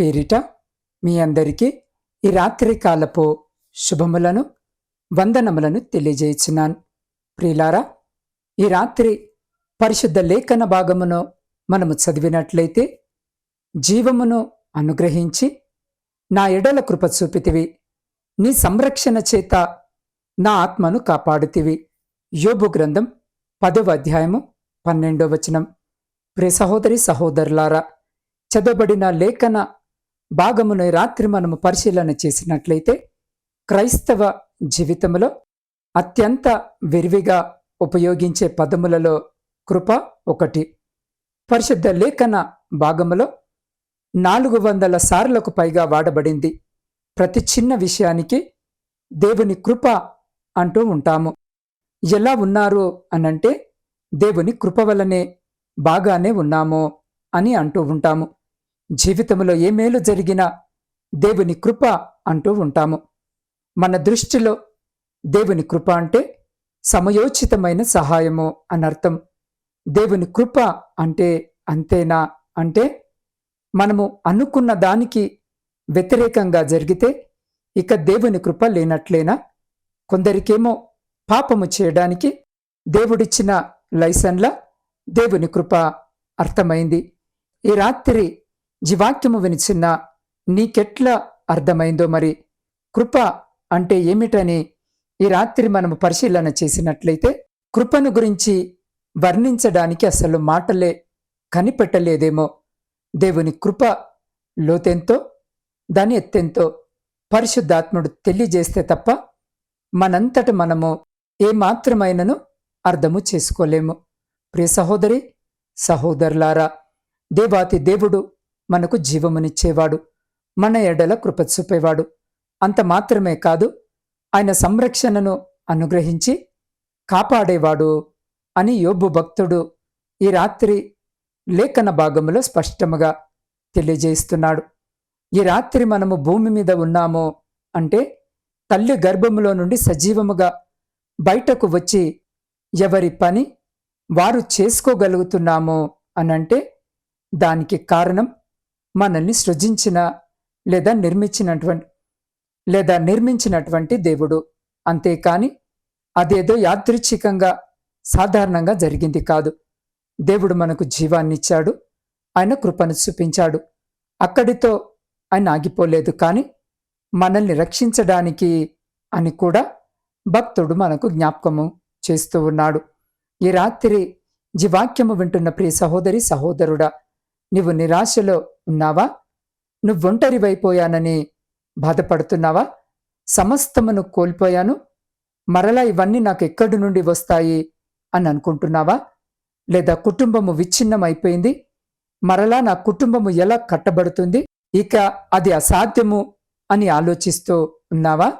పేరిట మీ అందరికీ ఈ రాత్రి కాలపు శుభములను వందనములను తెలియజేయుచున్నాను. ప్రియులారా ఈ రాత్రి పరిశుద్ధ లేఖన భాగమును మనము చదివినట్లయితే జీవమును అనుగ్రహించి నా ఎడల కృప చూపితివి. నీ సంరక్షణ చేత నా ఆత్మను కాపాడుతివి. యోబు గ్రంథం పదవ అధ్యాయము పన్నెండో వచనం. ప్రియ సహోదరి సహోదరులారా చదవబడిన లేఖన భాగమును రాత్రి మనము పరిశీలన చేసినట్లయితే క్రైస్తవ జీవితంలో అత్యంత విరివిగా ఉపయోగించే పదములలో కృప ఒకటి. పరిశుద్ధ లేఖన భాగములో నాలుగు వందల సార్లకు పైగా వాడబడింది. ప్రతి చిన్న విషయానికి దేవుని కృప అంటూ ఉంటాము. ఎలా ఉన్నారు అనంటే దేవుని కృప వలనే బాగానే ఉన్నాము అని అంటూ ఉంటాము. జీవితంలో ఏ మేలు జరిగినా దేవుని కృప అంటూ ఉంటాము. మన దృష్టిలో దేవుని కృప అంటే సమయోచితమైన సహాయము అనర్థం దేవుని కృప అంటే అంతేనా అంటే మనము అనుకున్న దానికి వ్యతిరేకంగా జరిగితే ఇక దేవుని కృప లేనట్లేనా? కొందరికేమో పాపము చేయడానికి దేవుడిచ్చిన లైసెన్ల దేవుని కృప అర్థమైంది. ఈ రాత్రి జీవాక్యము వినిచిన్న నీకెట్లా అర్థమైందో మరి కృప అంటే ఏమిటని ఈ రాత్రి మనము పరిశీలన చేసినట్లయితే కృపను గురించి వర్ణించడానికి అసలు మాటలే కనిపెట్టలేదేమో. దేవుని కృప లోతెంతో దాని ఎత్తెంతో పరిశుద్ధాత్ముడు తెలియజేస్తే తప్ప మనంతట మనము ఏమాత్రమైనను అర్థము చేసుకోలేము. ప్రియ సహోదరి సహోదరులారా దేవాతి దేవుడు మనకు జీవమునిచ్చేవాడు. మన ఎడల కృపచూపేవాడు. అంత మాత్రమే కాదు ఆయన సంరక్షణను అనుగ్రహించి కాపాడేవాడు అని యోబు భక్తుడు ఈ రాత్రి లేఖన భాగములో స్పష్టముగా తెలియజేస్తున్నాడు ఈ రాత్రి మనము భూమి మీద ఉన్నాము అంటే తల్లి గర్భములో నుండి సజీవముగా బయటకు వచ్చి ఎవరి పని వారు చేసుకోగలుగుతున్నాము అనంటే దానికి కారణం మనల్ని సృజించిన లేదా నిర్మించినటువంటి లేదా నిర్మించినటువంటి దేవుడు. అంతేకాని అదేదో యాదృచ్ఛికంగా సాధారణంగా జరిగింది కాదు. దేవుడు మనకు జీవాన్నిచ్చాడు. ఆయన కృపను చూపించాడు. అక్కడితో ఆయన ఆగిపోలేదు కానీ మనల్ని రక్షించడానికి అని కూడా భక్తుడు మనకు జ్ఞాపకము చేస్తూ ఉన్నాడు. ఈ రాత్రి జీవాక్యము వింటున్న ప్రియ సహోదరి సహోదరుడా నీవు నిరాశలో ఉన్నావా? నువ్వు ఒంటరివైపోయానని బాధపడుతున్నావా? సమస్తమును కోల్పోయాను. మరలా ఇవన్నీ నాకు ఎక్కడి నుండి వస్తాయి అని అనుకుంటున్నావా? లేదా కుటుంబము విచ్ఛిన్నమైపోయింది? మరలా నా కుటుంబము ఎలా కట్టబడుతుంది? ఇక అది అసాధ్యము అని ఆలోచిస్తూ ఉన్నావా?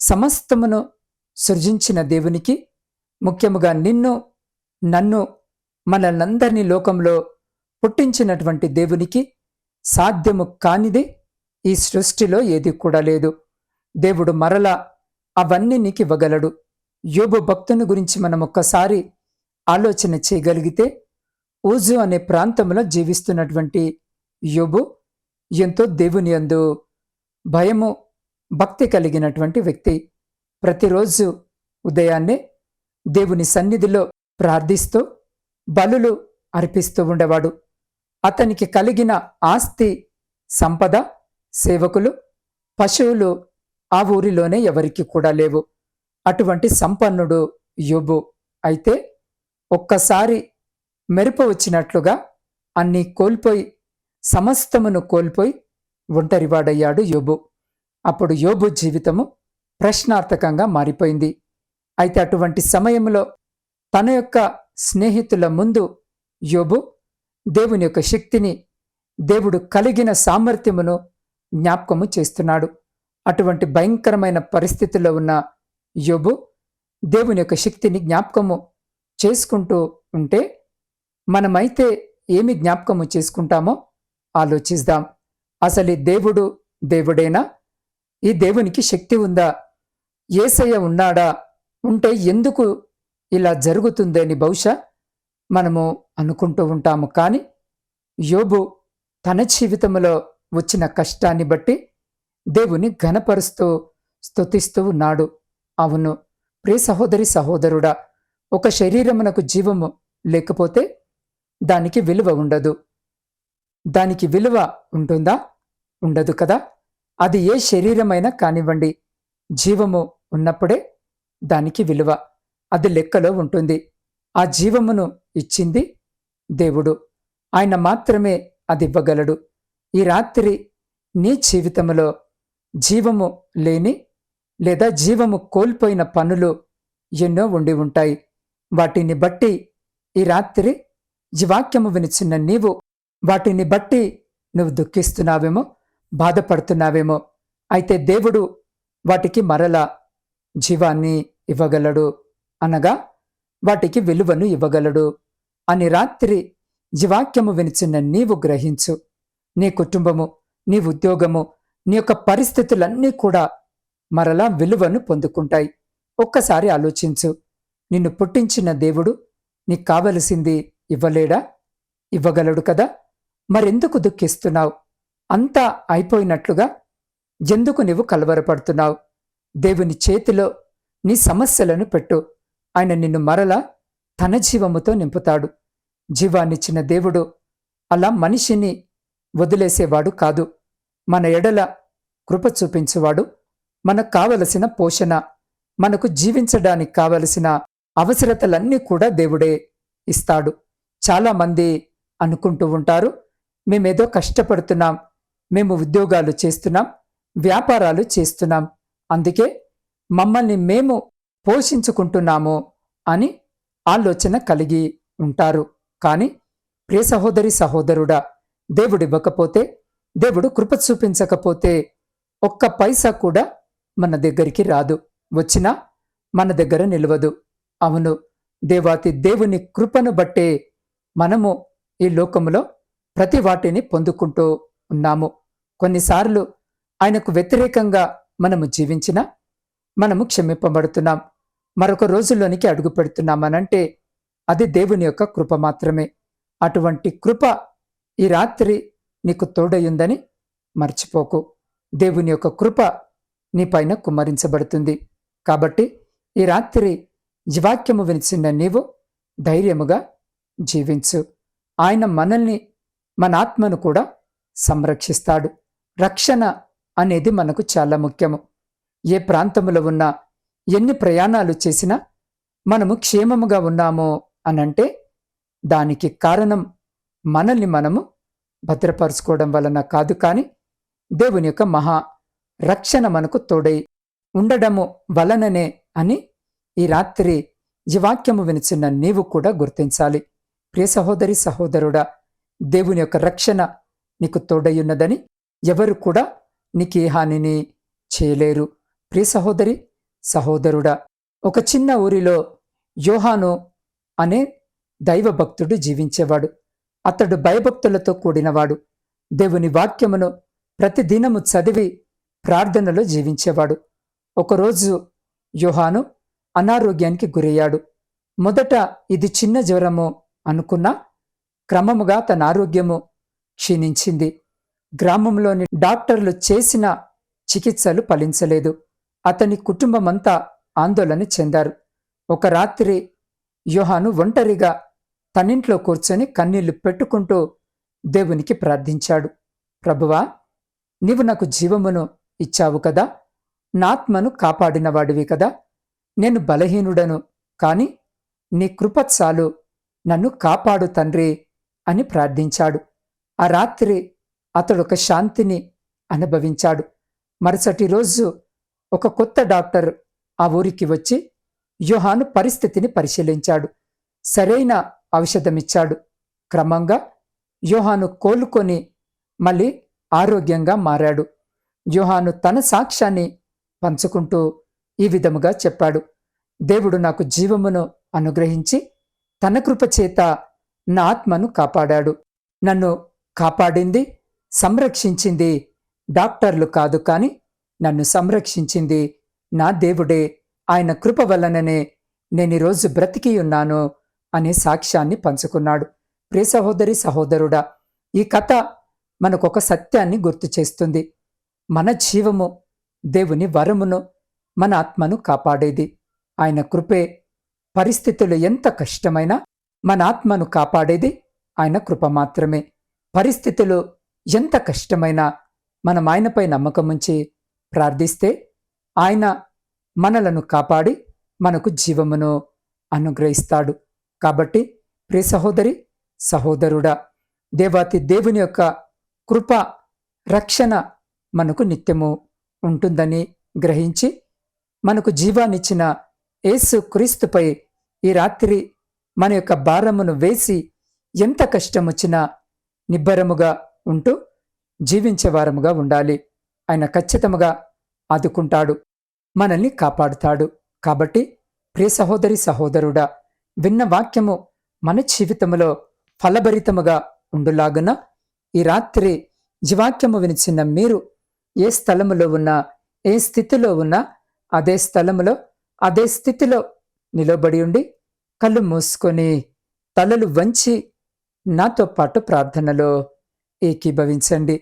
సమస్తమును సృజించిన దేవునికి ముఖ్యముగా నిన్ను నన్ను మనల్నందరినీ లోకంలో పుట్టించినటువంటి దేవునికి సాధ్యము కానిదే ఈ సృష్టిలో ఏది కూడా లేదు. దేవుడు మరలా అవన్నీ నీకు ఇవ్వగలడు యోబు భక్తుని గురించి మనం ఒక్కసారి ఆలోచన చేయగలిగితే ఊజు అనే ప్రాంతంలో జీవిస్తున్నటువంటి యోబు ఎంతో దేవుని యందు భయము భక్తి కలిగినటువంటి వ్యక్తి. ప్రతిరోజు ఉదయాన్నే దేవుని సన్నిధిలో ప్రార్థిస్తూ బలులు అర్పిస్తూ ఉండేవాడు. అతనికి కలిగిన ఆస్తి సంపద సేవకులు పశువులు ఆ ఊరిలోనే ఎవరికి కూడా లేవు. అటువంటి సంపన్నుడు యోబు. అయితే ఒక్కసారి మెరుపు వచ్చినట్లుగా అన్నీ కోల్పోయి సమస్తమును కోల్పోయి ఒంటరివాడయ్యాడు యోబు. అప్పుడు యోబు జీవితము ప్రశ్నార్థకంగా మారిపోయింది. అయితే అటువంటి సమయంలో తన యొక్క స్నేహితుల ముందు యోబు దేవుని యొక్క శక్తిని దేవుడు కలిగిన సామర్థ్యమును జ్ఞాపకము చేస్తున్నాడు. అటువంటి భయంకరమైన పరిస్థితుల్లో ఉన్న యోబు దేవుని యొక్క శక్తిని జ్ఞాపకము చేసుకుంటూ ఉంటే మనమైతే ఏమి జ్ఞాపకము చేసుకుంటామో ఆలోచిద్దాం. అసలు దేవుడు దేవుడేనా? ఈ దేవునికి శక్తి ఉందా? ఏసయ్య ఉన్నాడా? ఉంటే ఎందుకు ఇలా జరుగుతుందని బహుశా మనము అనుకుంటూ ఉంటాము. కానీ యోబు తన జీవితంలో వచ్చిన కష్టాన్ని బట్టి దేవుని ఘనపరుస్తూ స్తుతిస్తూ ఉన్నాడు. అవును ప్రియ సహోదరి సహోదరుడా ఒక శరీరమునకు జీవము లేకపోతే దానికి విలువ ఉండదు. దానికి విలువ ఉంటుందా? ఉండదు కదా. అది ఏ శరీరమైనా కానివ్వండి జీవము ఉన్నప్పుడే దానికి విలువ అది లెక్కలో ఉంటుంది. ఆ జీవమును ఇచ్చింది దేవుడు. ఆయన మాత్రమే అది ఇవ్వగలడు ఈ రాత్రి నీ జీవితంలో జీవము లేని లేదా జీవము కోల్పోయిన పనులు ఎన్నో ఉండి ఉంటాయి. వాటిని బట్టి ఈ రాత్రి ఈ వాక్యము వినిచిన్న నీవు వాటిని బట్టి నువ్వు దుఃఖిస్తున్నావేమో బాధపడుతున్నావేమో. అయితే దేవుడు వాటికి మరల జీవాన్ని ఇవ్వగలడు అనగా వాటికి విలువను ఇవ్వగలడు. అని రాత్రి జీవాక్యము వినిచిన నీవు గ్రహించు. నీ కుటుంబము నీ ఉద్యోగము నీ యొక్క పరిస్థితులన్నీ కూడా మరలా విలువను పొందుకుంటాయి. ఒక్కసారి ఆలోచించు. నిన్ను పుట్టించిన దేవుడు నీకు కావలసింది ఇవ్వలేడా? ఇవ్వగలడు కదా? మరెందుకు దుఃఖిస్తున్నావు? అంతా అయిపోయినట్లుగా ఎందుకు నీవు కలవరపడుతున్నావు? దేవుని చేతిలో నీ సమస్యలను పెట్టు. ఆయన నిన్ను మరల తన జీవముతో నింపుతాడు. జీవాన్నిచ్చిన దేవుడు అలా మనిషిని వదిలేసేవాడు కాదు. మన ఎడల కృప చూపించువాడు. మనకు కావలసిన పోషణ మనకు జీవించడానికి కావలసిన అవసరతలన్నీ కూడా దేవుడే ఇస్తాడు. చాలామంది అనుకుంటూ ఉంటారు మేమేదో కష్టపడుతున్నాం మేము ఉద్యోగాలు చేస్తున్నాం వ్యాపారాలు చేస్తున్నాం. అందుకే మమ్మల్ని మేము పోషించుకుంటున్నాము అని ఆలోచన కలిగి ఉంటారు. కానీ ప్రియ సహోదరి సహోదరుడా దేవుడివ్వకపోతే దేవుడు కృప చూపించకపోతే ఒక్క పైసా కూడా మన దగ్గరికి రాదు. వచ్చినా మన దగ్గర నిలవదు. అవును దేవాతి దేవుని కృపను బట్టే మనము ఈ లోకములో ప్రతి వాటిని పొందుకుంటూ ఉన్నాము. కొన్నిసార్లు ఆయనకు వ్యతిరేకంగా మనము జీవించినా మనము క్షమింపబడుతున్నాం. మరొక రోజుల్లోనికి అడుగు పెడుతున్నామనంటే అది దేవుని యొక్క కృప మాత్రమే. అటువంటి కృప ఈ రాత్రి నీకు తోడయుందని మర్చిపోకు. దేవుని యొక్క కృప నీపైన కుమ్మరించబడుతుంది. కాబట్టి ఈ రాత్రి జీవాక్యము వినిచిన నీవు ధైర్యముగా జీవించు. ఆయన మనల్ని మన ఆత్మను కూడా సంరక్షిస్తాడు. రక్షణ అనేది మనకు చాలా ముఖ్యము. ఏ ప్రాంతంలో ఉన్నా ఎన్ని ప్రయాణాలు చేసినా మనము క్షేమముగా ఉన్నామో అనంటే దానికి కారణం మనల్ని మనము భద్రపరుచుకోవడం వలన కాదు కానీ దేవుని యొక్క మహా రక్షణ మనకు తోడై ఉండడము వలననే అని ఈ రాత్రి ఈ వాక్యము వినిచిన నీవు కూడా గుర్తించాలి. ప్రియ సహోదరి సహోదరుడా దేవుని యొక్క రక్షణ నీకు తోడయ్యున్నదని ఎవరు కూడా నీకే హానిని చేయలేరు. ప్రియ సహోదరి సహోదరుడా ఒక చిన్న ఊరిలో యోహాను అనే దైవభక్తుడు జీవించేవాడు. అతడు భయభక్తులతో కూడినవాడు. దేవుని వాక్యమును ప్రతిదినము చదివి ప్రార్థనలో జీవించేవాడు. ఒకరోజు యోహాను అనారోగ్యానికి గురయ్యాడు. మొదట ఇది చిన్న జ్వరము అనుకున్నా క్రమముగా తన ఆరోగ్యము క్షీణించింది. గ్రామంలోని డాక్టర్లు చేసిన చికిత్సలు ఫలించలేదు. అతని కుటుంబమంతా ఆందోళన చెందారు. ఒక రాత్రి యోహాను ఒంటరిగా తనింట్లో కూర్చొని కన్నీళ్ళు పెట్టుకుంటూ దేవునికి ప్రార్థించాడు. ప్రభువా నీవు నాకు జీవమును ఇచ్చావు కదా? నాత్మను కాపాడినవాడివి కదా? నేను బలహీనుడను కాని నీ కృపత్సాలు నన్ను కాపాడు తండ్రి అని ప్రార్థించాడు. ఆ రాత్రి అతడు ఒక శాంతిని అనుభవించాడు. మరుసటి రోజు ఒక కొత్త డాక్టర్ ఆ ఊరికి వచ్చి యోహాను పరిస్థితిని పరిశీలించాడు. సరైన ఔషధమిచ్చాడు. క్రమంగా యోహాను కోలుకొని మళ్ళీ ఆరోగ్యంగా మారాడు. యోహాను తన సాక్ష్యాన్ని పంచుకుంటూ ఈ విధముగా చెప్పాడు. దేవుడు నాకు జీవమును అనుగ్రహించి తన కృప చేత నా ఆత్మను కాపాడాడు. నన్ను కాపాడింది సంరక్షించింది డాక్టర్లు కాదు కాని నన్ను సంరక్షించింది. నా దేవుడే ఆయన కృప వలననే నేను ఈరోజు బ్రతికి ఉన్నాను అనే సాక్ష్యాన్ని పంచుకున్నాడు. ప్రియ సహోదరి సహోదరుడా ఈ కథ మనకొక సత్యాన్ని గుర్తు చేస్తుంది. మన జీవము దేవుని వరమును మన ఆత్మను కాపాడేది. ఆయన కృపే పరిస్థితులు ఎంత కష్టమైనా మన ఆత్మను కాపాడేది ఆయన కృప మాత్రమే. పరిస్థితులు ఎంత కష్టమైనా మనం ఆయనపై నమ్మకముంచి ప్రార్థిస్తే ఆయన మనలను కాపాడి మనకు జీవమును అనుగ్రహిస్తాడు. కాబట్టి ప్రియ సహోదరి సహోదరుడా దేవాతి దేవుని యొక్క కృప రక్షణ మనకు నిత్యము ఉంటుందని గ్రహించి మనకు జీవాన్నిచ్చిన యేసు క్రీస్తుపై ఈ రాత్రి మన యొక్క భారమును వేసి ఎంత కష్టం వచ్చినా నిబ్బరముగా ఉంటూ జీవించేవారముగా ఉండాలి. ఆయన ఖచ్చితముగా ఆదుకుంటాడు మనల్ని కాపాడుతాడు. కాబట్టి ప్రియ సహోదరి సహోదరుడా విన్న వాక్యము మన జీవితములో ఫలభరితముగా ఉండులాగున ఈ రాత్రి జీవాక్యము వినిచిన మీరు ఏ స్థలములో ఉన్నా ఏ స్థితిలో ఉన్నా అదే స్థలములో అదే స్థితిలో నిలబడి ఉండి కళ్ళు మూసుకొని తలలు వంచి నాతో పాటు ప్రార్థనలో ఏకీభవించండి.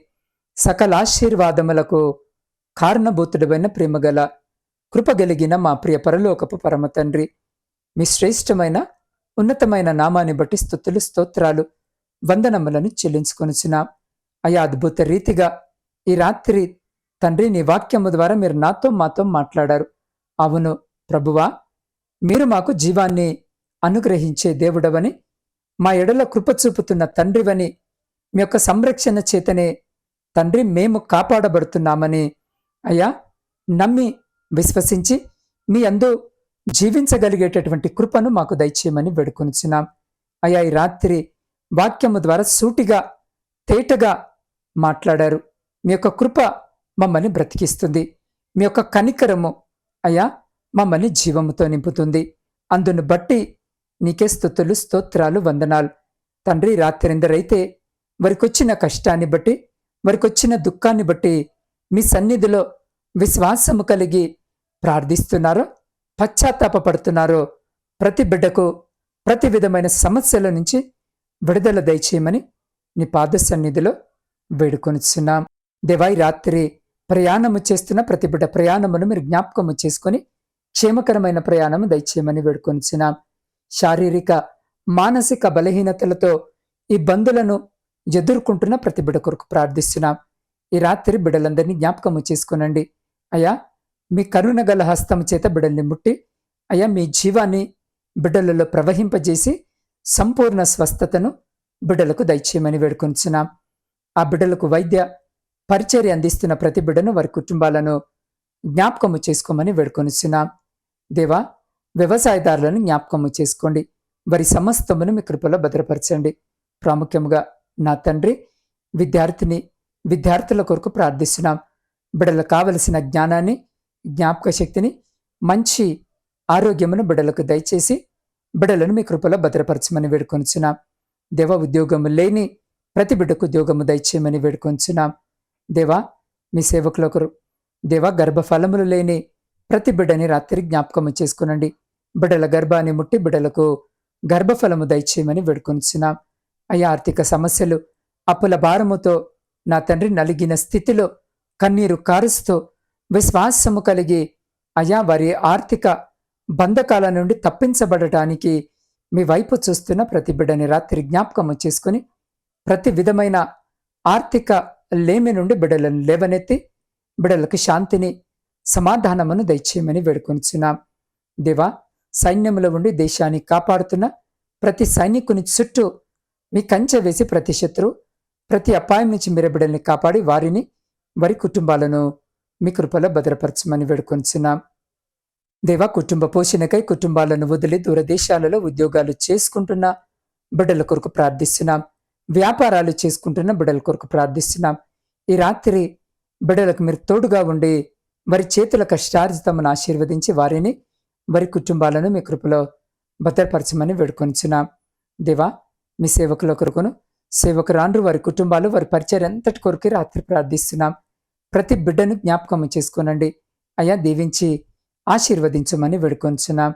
సకలాశీర్వాదములకు కారణభూతుడమైన ప్రేమగల కృపగలిగిన మా ప్రియ పరలోకపు పరమ తండ్రి. మీ శ్రేష్టమైన ఉన్నతమైన నామాన్ని బట్టి స్థుతులు స్తోత్రాలు వందనములను చెల్లించుకొనిచున్నాం. అయా అద్భుత రీతిగా ఈ రాత్రి తండ్రి నీ వాక్యము ద్వారా మీరు నాతో మాతో మాట్లాడారు. అవును ప్రభువా మీరు మాకు జీవాన్ని అనుగ్రహించే దేవుడవని మా ఎడల కృప చూపుతున్న తండ్రివని మీ యొక్క సంరక్షణ చేతనే తండ్రి మేము కాపాడబడుతున్నామని అయ్యా నమ్మి విశ్వసించి మీ అందు జీవించగలిగేటటువంటి కృపను మాకు దయచేయమని వేడుకొనిచున్నాం. అయ్యా ఈ రాత్రి వాక్యము ద్వారా సూటిగా తేటగా మాట్లాడారు. మీ యొక్క కృప మమ్మల్ని బ్రతికిస్తుంది. మీ యొక్క కనికరము అయ్యా మమ్మల్ని జీవముతో నింపుతుంది. అందును బట్టి నీకే స్థుతులు స్తోత్రాలు వందనాలు. తండ్రి రాత్రిందరైతే వారికొచ్చిన కష్టాన్ని బట్టి వారికొచ్చిన దుఃఖాన్ని బట్టి మీ సన్నిధిలో విశ్వాసము కలిగి ప్రార్థిస్తున్నారో పశ్చాత్తాపడుతున్నారో ప్రతి బిడ్డకు ప్రతి విధమైన సమస్యల నుంచి విడుదల దయచేయమని నీ పాద సన్నిధిలో వేడుకొనిచున్నాం. దేవాయి రాత్రి ప్రయాణము చేస్తున్న ప్రతి బిడ్డ ప్రయాణమును మీరు జ్ఞాపకము చేసుకొని క్షేమకరమైన ప్రయాణము దయచేయమని వేడుకొనిచున్నాం. శారీరక మానసిక బలహీనతలతో ఇబ్బందులను ఎదుర్కొంటున్న ప్రతి బిడ కొరకు ప్రార్థిస్తున్నాం. ఈ రాత్రి బిడలందరినీ జ్ఞాపకము చేసుకునండి. అయ్యా మీ కరుణ గల హస్తము చేత బిడ్డల్ని ముట్టి అయ్యా మీ జీవాన్ని బిడ్డలలో ప్రవహింపజేసి సంపూర్ణ స్వస్థతను బిడ్డలకు దయచేయమని వేడుకొంచున్నాం. ఆ బిడ్డలకు వైద్య పరిచర్య అందిస్తున్న ప్రతి బిడ్డను వారి కుటుంబాలను జ్ఞాపకము చేసుకోమని వేడుకొనిస్తున్నాం దేవా వ్యవసాయదారులను జ్ఞాపకము చేసుకోండి. వారి సమస్తమును మీ కృపలో భద్రపరచండి. ప్రాముఖ్యముగా నా తండ్రి విద్యార్థిని విద్యార్థుల కొరకు ప్రార్థిస్తున్నాం. బిడలకు కావలసిన జ్ఞానాన్ని జ్ఞాపక శక్తిని మంచి ఆరోగ్యమును బిడలకు దయచేసి బిడలను మీ కృపలో భద్రపరచమని వేడుకొంచున్నాం. దేవ ఉద్యోగము లేని ప్రతి బిడ్డకు ఉద్యోగము దయచేయమని వేడుకొంచున్నాం. దేవా మీ సేవకులొకరు దేవా గర్భఫలములు లేని ప్రతి బిడ్డని రాత్రి జ్ఞాపకము చేసుకునండి. బిడ్డల గర్భాన్ని ముట్టి బిడ్డలకు గర్భఫలము దయచేయమని వేడుకొంచున్నాం. అయ్యా ఆర్థిక సమస్యలు అప్పుల భారముతో నా తండ్రి నలిగిన స్థితిలో కన్నీరు కారుస్తూ విశ్వాసము కలిగి అయా వారి ఆర్థిక బంధకాల నుండి తప్పించబడటానికి మీ వైపు చూస్తున్న ప్రతి బిడ్డని రాత్రి జ్ఞాపకము చేసుకుని ప్రతి విధమైన ఆర్థిక లేమి నుండి బిడ్డలను లేవనెత్తి బిడ్డలకు శాంతిని సమాధానమును దయచేయమని వేడుకొనిచున్నాం. దేవా సైన్యములో ఉండి దేశాన్ని కాపాడుతున్న ప్రతి సైనికుని చుట్టూ మీ కంచె వేసి ప్రతి శత్రు ప్రతి అపాయం నుంచి మీరు బిడ్డల్ని కాపాడి వారిని వారి కుటుంబాలను మీ కృపలో భద్రపరచమని వేడుకొంచున్నాం. దేవా కుటుంబ పోషణకై కుటుంబాలను వదిలి దూరదేశాలలో ఉద్యోగాలు చేసుకుంటున్న బిడ్డల కొరకు ప్రార్థిస్తున్నాం. వ్యాపారాలు చేసుకుంటున్న బిడ్డల కొరకు ప్రార్థిస్తున్నాం. ఈ రాత్రి బిడ్డలకు మీరు తోడుగా ఉండి వారి చేతుల కష్టార్జితమును ఆశీర్వదించి వారిని వారి కుటుంబాలను మీ కృపలో భద్రపరచమని వేడుకొంచున్నాం. దేవా మీ సేవకుల కొరకును సేవకురాండ్రు వారి కుటుంబాలు వారి పరిచయం ఎంతటి కొరకు రాత్రి ప్రార్థిస్తున్నాం. ప్రతి బిడ్డను జ్ఞాపకం చేసుకోనండి. అయ్యా దీవించి ఆశీర్వదించమని వేడుకొంచున్నాం.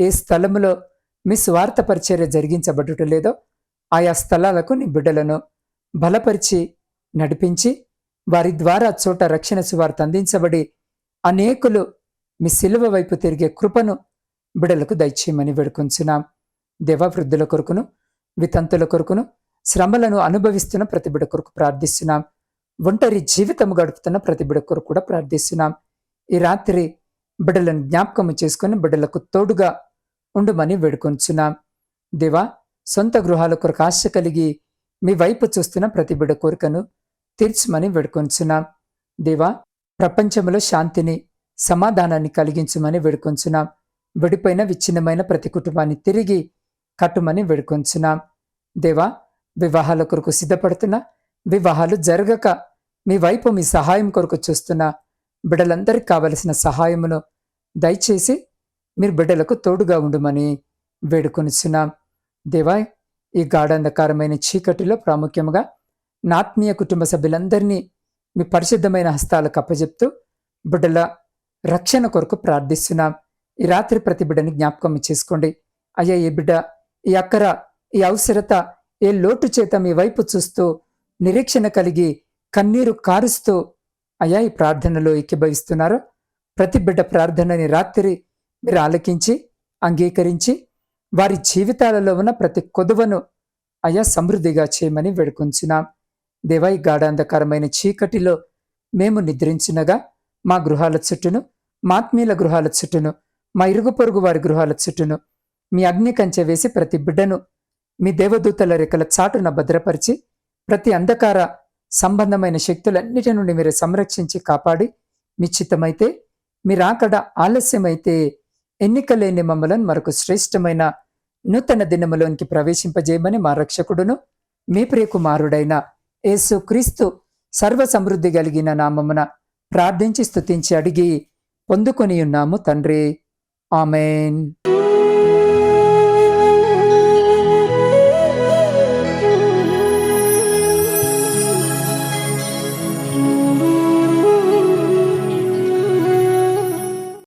ఏ స్థలములో మీ స్వార్థ పరిచర్య జరిగించబడుట లేదో ఆయా స్థలాలకు నీ బిడ్డలను బలపరిచి నడిపించి వారి ద్వారా చోట రక్షణ సువార్త అందించబడి అనేకులు మీ సిలువ వైపు తిరిగే కృపను బిడలకు దయచేయమని వేడుకొంచున్నాం. దేవవృద్ధుల కొరకును వితంతుల కొరకును శ్రమలను అనుభవిస్తున్న ప్రతి బిడ కొరకు ప్రార్థిస్తున్నాం. ఒంటరి జీవితం గడుపుతున్న ప్రతి బిడ కొరకు కూడా ప్రార్థిస్తున్నాం. ఈ రాత్రి బిడలను జ్ఞాపకము చేసుకుని బిడలకు తోడుగా ఉండుమని వేడుకొంచున్నాం. దేవా సొంత గృహాల కొరకు ఆశ కలిగి మీ వైపు చూస్తున్న ప్రతి బిడ కోరికను తీర్చమని వేడుకొంచున్నాం. దేవా ప్రపంచంలో శాంతిని సమాధానాన్ని కలిగించమని వేడుకొంచున్నాం. విడిపోయిన విచ్ఛిన్నమైన ప్రతి కుటుంబాన్ని తిరిగి కట్టుమని వేడుకొంచున్నాం దేవా వివాహాల కొరకు సిద్ధపడుతున్నా. వివాహాలు జరగక మీ వైపు మీ సహాయం కొరకు చూస్తున్న. బిడ్డలందరికీ కావలసిన సహాయమును దయచేసి మీరు బిడ్డలకు తోడుగా ఉండుమని వేడుకొనిచున్నాం. దేవా ఈ గాఢంధకారమైన చీకటిలో ప్రాముఖ్యముగా నా ఆత్మీయ కుటుంబ సభ్యులందరినీ మీ పరిశుద్ధమైన హస్తాలకు అప్పజెప్తూ బిడ్డల రక్షణ కొరకు ప్రార్థిస్తున్నాం. ఈ రాత్రి ప్రతి బిడ్డని జ్ఞాపకం చేసుకోండి. అయ్యా ఈ బిడ్డ ఈ అక్కర ఈ అవసరత ఏ లోటు చేత మీ వైపు చూస్తూ నిరీక్షణ కలిగి కన్నీరు కారుస్తూ అయా ఈ ప్రార్థనలో ఎక్కిభవిస్తున్నారు ప్రతి బిడ్డ ప్రార్థనని రాత్రి మీరు ఆలకించి అంగీకరించి వారి జీవితాలలో ఉన్న ప్రతి కొదువను అయా సమృద్ధిగా చేయమని వేడుకొంచున్నాం. దేవాయి గాఢాంధకరమైన చీకటిలో మేము నిద్రించినగా మా గృహాల చుట్టూను మా ఆత్మీయుల గృహాల చుట్టూను మా ఇరుగు పొరుగు వారి గృహాల చుట్టూను మీ అగ్ని కంచె వేసి ప్రతి బిడ్డను మీ దేవదూతల రెక్కల చాటున భద్రపరిచి ప్రతి అంధకార సంబంధమైన శక్తులన్నిటి నుండి మీరు సంరక్షించి కాపాడి మీ చిత్తమైతే మీరాకడ ఆలస్యమైతే ఎన్నికలేని మమ్మలను మరొక శ్రేష్టమైన నూతన దినములోనికి ప్రవేశింపజేయమని మా రక్షకుడును మీ ప్రియకుమారుడైన యేసు క్రీస్తు సర్వ సమృద్ధి కలిగిన నామమున ప్రార్థించి స్తుతించి అడిగి పొందుకొని ఉన్నాము తండ్రి. ఆమెన్.